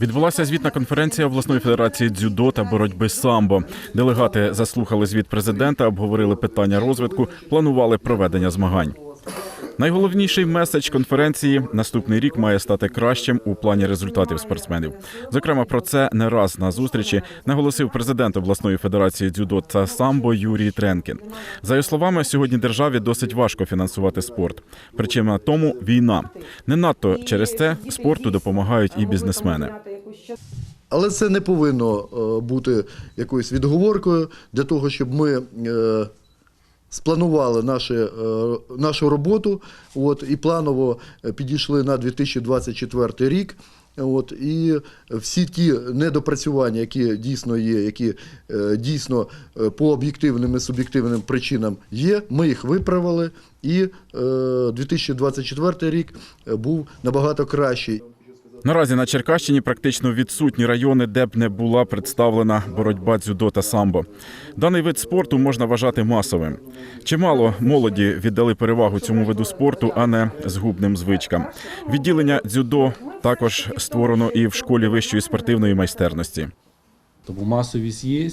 Відбулася звітна конференція обласної федерації дзюдо та боротьби самбо. Делегати заслухали звіт президента, обговорили питання розвитку, планували проведення змагань. Найголовніший меседж конференції наступний рік має стати кращим у плані результатів спортсменів. Зокрема, про це не раз на зустрічі наголосив президент обласної федерації дзюдо та самбо Юрій Тренкін. За його словами, сьогодні державі досить важко фінансувати спорт. Причина тому війна. Не надто через це спорту допомагають і бізнесмени. Але це не повинно е, бути якоюсь відговоркою для того, щоб ми е, спланували наші, е, нашу роботу от, і планово е, підійшли на 2024 рік. От, і всі ті недопрацювання, які дійсно є, які е, дійсно по об'єктивним і суб'єктивним причинам є, ми їх виправили. І е, 2024 рік був набагато кращий. Наразі на Черкащині практично відсутні райони, де б не була представлена боротьба дзюдо та самбо. Даний вид спорту можна вважати масовим. Чимало молоді віддали перевагу цьому виду спорту, а не згубним звичкам. Відділення дзюдо також створено і в школі вищої спортивної майстерності. Тому масовість є,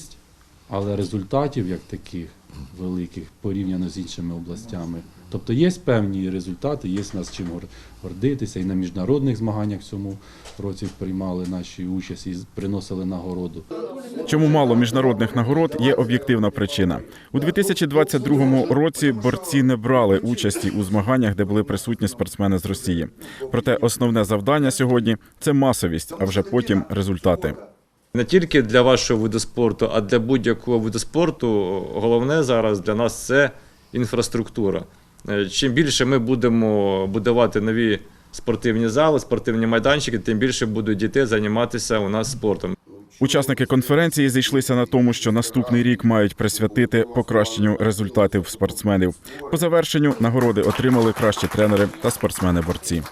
але результатів як таких великих порівняно з іншими областями. Тобто є певні результати, є нас чим гордитися. І на міжнародних змаганнях в цьому році приймали наші участь і приносили нагороду. Чому мало міжнародних нагород є об'єктивна причина. У 2022 році борці не брали участі у змаганнях, де були присутні спортсмени з Росії. Проте основне завдання сьогодні це масовість, а вже потім результати. Не тільки для вашого виду спорту, а для будь-якого виду спорту головне зараз для нас це інфраструктура. Е, Чим більше ми будемо будувати нові спортивні зали, спортивні майданчики, тим більше будуть дітей займатися у нас спортом. Учасники конференції зійшлися на тому, що наступний рік мають присвятити покращенню результатів спортсменів. По завершенню нагороди отримали кращі тренери та спортсмени-борці.